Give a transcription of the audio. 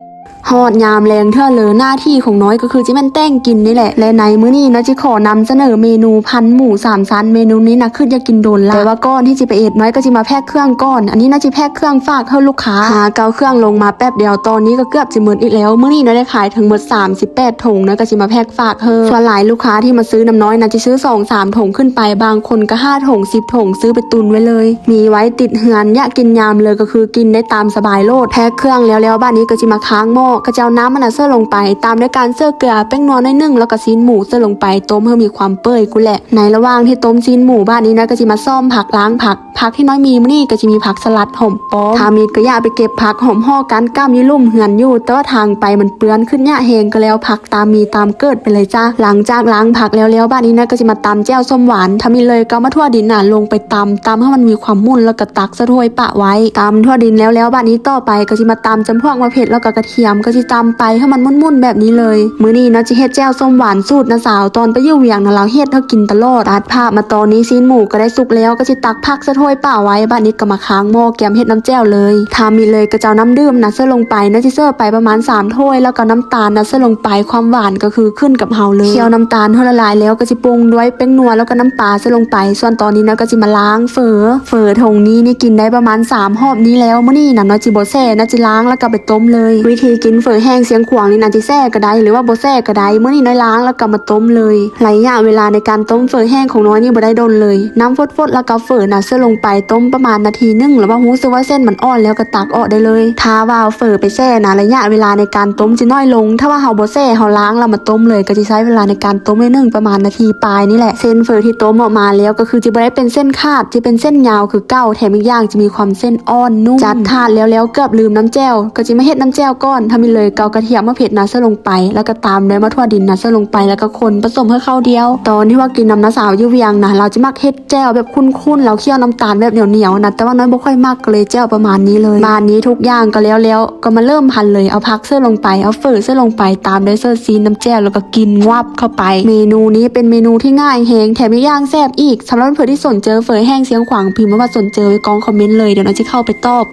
thank you ฮอดยามแรงเท่าเลอหน้าที่ของน้อยก็คือจิแมันแต่งกินนี่แหละ และในมื้อนี้เนาะจิขอนำเสนอเมนูพันหมูสามชั้นเมนูนี้นะคืออยากกินโดนละแต่ว่าก้อนที่จิไปเอ็ดน้อยก็จิมาแพ็คเครื่องก้อน อันนี้น่าจิแพ็คเครื่องฝากให้ลูกค้าหาเกาเครื่องลงมาแป๊บเดียวตอนนี้ก็เกือบจะหมดอีกแล้วมื้อนี้เนาะได้ขายถึงหมด38ถุงเนาะก็จิมาแพ็คฝากเฮอส่วนหลายลูกค้าที่มาซื้อน้ำน้อยนะจะซื้อ2 3ถุงขึ้นไปบางคนก็5ถุง10ถุงซื้อไปตุนไว้เลย มีไว้ติดเหือนอยากกินยามเลยก็คือกินได้ตามสบายโลดแพ็คเครื่องแล้วแล้วบ้านนี้ก็จะมาค้างหม้อก็จะเอาน้ำมันเสื้อลงไป ตามด้วยการเสื้อเกลือแป้งนัวน้อยหนึ่งแล้วก็ซีนหมูเสื้อลงไปต้มเพื่อมีความเปื่อยกูแหละในระหว่างที่ต้มซีนหมูบ้านนี้นะก็จะมาซ่อมผักล้างผักผักที่น้อยมีมื้อนี่ก็จะมีผักสลัดหอมป้อมถ้ามีก็อย่าไปเก็บผักหอมห่อกันก้ามยี่ลุ่มเหือนอยู่แต่ว่าทางไปมันเปื้อนขึ้นเนี่ยเฮงก็แล้วผักตามมีตามเกิดไปเลยจ้าหลังจากล้างผักแล้วแล้วบ้านนี้นะก็จะมาตำแจ่วส้มหวานถ้ามีเลยก็มาทั่วดินน่ะลงไปตำตำให้มันมีความมุ่นแล้วก็ตักสะถ้วยปะไว้ตำทั่วดินแล้วแล้วบ้านนี้ต่อไปก็จะมาตำจำพวกมะเผ็ดแล้วก็กระเทียมแยมก็จะตำไปให้มันมุ่นๆแบบนี้เลย มื้อนี้เนาะจะเฮ็ดแจ่วส้มหวานสูตรนะสาวตอนไปอยู่เวียงนะเราเฮ็ดเฮากินตลอดตัดภาพมาตอนนี้ซีนหมูก็ได้สุกแล้วก็จะตักผักสะถ้วยปะไว้บ้านนี้ก็มาค้างหม้อแกมเฮ็ดน้ำแจ่วเลยถ้ามีเลยก็จะเอาน้ำดื่มนะเสื้อลงไปนะจะเสื้อไปประมาณ3ถ้วยแล้วก็น้ำตาลนะเสื้อลงไปความหวานก็คือขึ้นกับเฮาเลยเคี่ยวน้ำตาลให้ละลายแล้วก็จะปรุงด้วยแป้งนัวแล้วก็น้ำปลาเสื้อลงไป ส่วนตอนนี้นะก็จะมาล้างเฝอเฝอทงนี้นี่กินได้ประมาณ3หอบนี้แล้วมื้อนี้นะเนาะจิบ่แซ่นะจิล้างแล้วก็ไปต้มเลยวิธีกินเฝอแห้งเสียงขวางนี่นะจิแซ่ก็ได้หรือว่าบ่แซ่ก็ได้มื้อนี้น้อยล้างแล้วก็มาต้มเลยระยะเวลาในการต้มเฝอแห้งของน้อยนี่บ่ได้ดนเลย น้ำฟดๆแล้วก็เฝอนะเสื้อลงไปต้มประมาณนาทีนึงแล้วว่ารู้สึกว่าเส้นมันอ่อนแล้วก็ตักออกได้เลยถ้าวาเอาเฝอไปแช่นะระยะเวลาในการต้มจะน้อยลง ถ้าว่าเฮาบ่แช่เฮาล้างแล้วมาต้มเลยก็จะใช้เวลาในการต้มได้นึ่งประมาณนาทีปลายนี่แหละเส้นเฝอที่ต้มออกมาแล้วก็คือจะบ่ได้เป็นเส้นขาดจะเป็นเส้นยาวคือเก้าแถมอีกอย่างจะมีความเส้นอ่อนนุ่มจัดถาดแล้วแล้วเกือบลืมน้ำแจ่วก็จะไม่เฮ็ดน้ำแจ่วก้อนทำไปเลยเกากระเทียมมะเผ็ดนะเสลงไป แล้วก็ตามด้วยมะทั่วดินนะเสลงไปแล้วก็คนผสมให้เข้าเดียว ตอนที่ว่ากินน้ำน้าสาวยูเวียงนะเราจะมักเฮ็ดแจ่วแบบคุ้นๆเราเคี่ยวน้ำตาลแบบเหนียวๆนะแต่ว่าน้อยบ่ค่อยมากเลยแจ่วประมาณนี้เลยบ้านี้ทุกอย่างก็แล้วแล้วก็มาเริ่มพันเลยเอาพักเสื้อลงไปเอาเฟอเสื้อลงไปตามด้วยเสื้อซีนน้ำแจ่วแล้วก็กินวับเข้าไป เมนูนี้เป็นเมนูที่ง่ายแฮงแถมไม่ย่างแซ่บอีกสำหรับเพื่อนที่สนเจอเฟอแห้งเสียงขวางพิมพ์ว่าสนเจอไว้กองคอมเมนต์เลยเดี๋ยวน้อยจะเข้าไปตอบ